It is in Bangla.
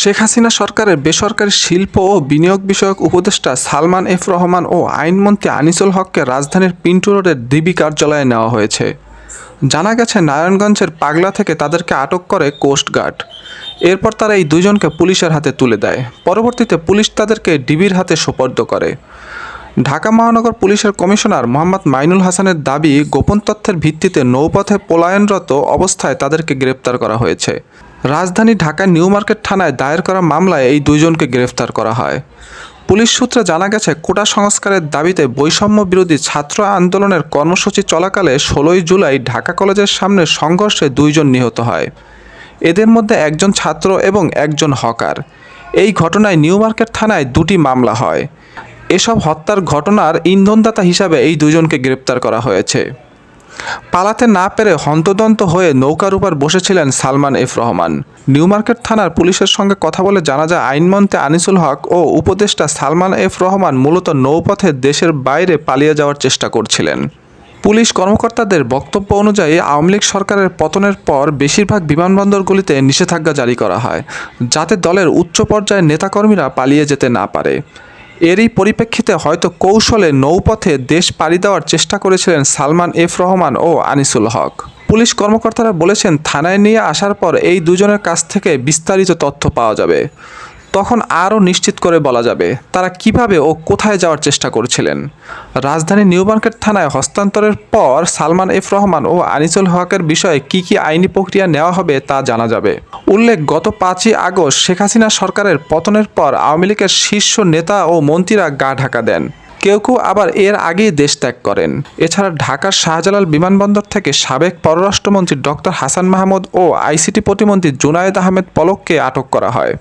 শেখ হাসিনা সরকারের বেসরকারি শিল্প ও বিনিয়োগ বিষয়ক উপদেষ্টা সালমান এফ রহমান ও আইনমন্ত্রী আনিসুল হককে রাজধানীর পিন্টু রোডের ডিবি কার্যালয়ে নেওয়া হয়েছে। জানা গেছে, নারায়ণগঞ্জের পাগলা থেকে তাদেরকে আটক করে কোস্টগার্ড এরপর তারা এই দুজনকে পুলিশের হাতে তুলে দেয়। পরবর্তীতে পুলিশ তাদেরকে ডিবির হাতে সোপর্দ করে। ঢাকা মহানগর পুলিশের কমিশনার মোহাম্মদ মাইনুল হাসানের দাবি, গোপন তথ্যের ভিত্তিতে নৌপথে পলায়নরত অবস্থায় তাদেরকে গ্রেপ্তার করা হয়েছে। রাজধানী ঢাকার নিউ মার্কেট থানায় দায়ের করা মামলায় এই দুইজনকে গ্রেফতার করা হয়। পুলিশ সূত্রে জানা গেছে, কোটা সংস্কারের দাবিতে বৈষম্য বিরোধী ছাত্র আন্দোলনের কর্মসূচি চলাকালে ষোলোই জুলাই ঢাকা কলেজের সামনে সংঘর্ষে দুইজন নিহত হয়। এদের মধ্যে একজন ছাত্র এবং একজন হকার। এই ঘটনায় নিউ মার্কেট থানায় দুটি মামলা হয়। এসব হত্যার ঘটনার ইন্ধনদাতা হিসাবে এই দুজনকে গ্রেপ্তার করা হয়েছে। পালাতে না পেরে হন্তদন্ত হয়ে নৌকার উপর বসেছিলেন Salman F Rahman. New market থানার পুলিশের সঙ্গে কথা বলে জানা যায়, আইনমন্ত্রী আনিসুল হক ও উপদেষ্টা সালমান এফ রহমান মূলত নৌপথে দেশের বাইরে পালিয়ে যাওয়ার চেষ্টা করছিলেন। পুলিশ কর্মকর্তাদের বক্তব্য অনুযায়ী, আওয়ামী লীগ সরকারের পতনের পর বেশিরভাগ বিমানবন্দরগুলিতে নিষেধাজ্ঞা জারি করা হয়, যাতে দলের উচ্চ পর্যায়ের নেতাকর্মীরা পালিয়ে যেতে না পারে। এরই পরিপ্রেক্ষিতে হয়তো কৌশলে নৌপথে দেশ পাড়ি দেওয়ার চেষ্টা করেছিলেন সালমান এফ রহমান ও আনিসুল হক। পুলিশ কর্মকর্তারা বলেছেন, থানায় নিয়ে আসার পর এই দুজনের কাছ থেকে বিস্তারিত তথ্য পাওয়া যাবে। তখন আরও নিশ্চিত করে বলা যাবে তারা কীভাবে ও কোথায় যাওয়ার চেষ্টা করছিলেন। রাজধানী নিউ মার্কেট থানায় হস্তান্তরের পর সালমান এফ রহমান ও আনিসুল হকের বিষয়ে কি কি আইনি প্রক্রিয়া নেওয়া হবে তা জানা যাবে। উল্লেখ, গত পাঁচই আগস্ট শেখ হাসিনা সরকারের পতনের পর আওয়ামী লীগের শীর্ষ নেতা ও মন্ত্রীরা গা ঢাকা দেন। কেউ কেউ আবার এর আগেই দেশ ত্যাগ করেন। এছাড়া ঢাকার শাহজালাল বিমানবন্দর থেকে সাবেক পররাষ্ট্রমন্ত্রী ডক্টর হাসান মাহমুদ ও আইসিটি প্রতিমন্ত্রী জুনায়েদ আহমেদ পলককে আটক করা হয়।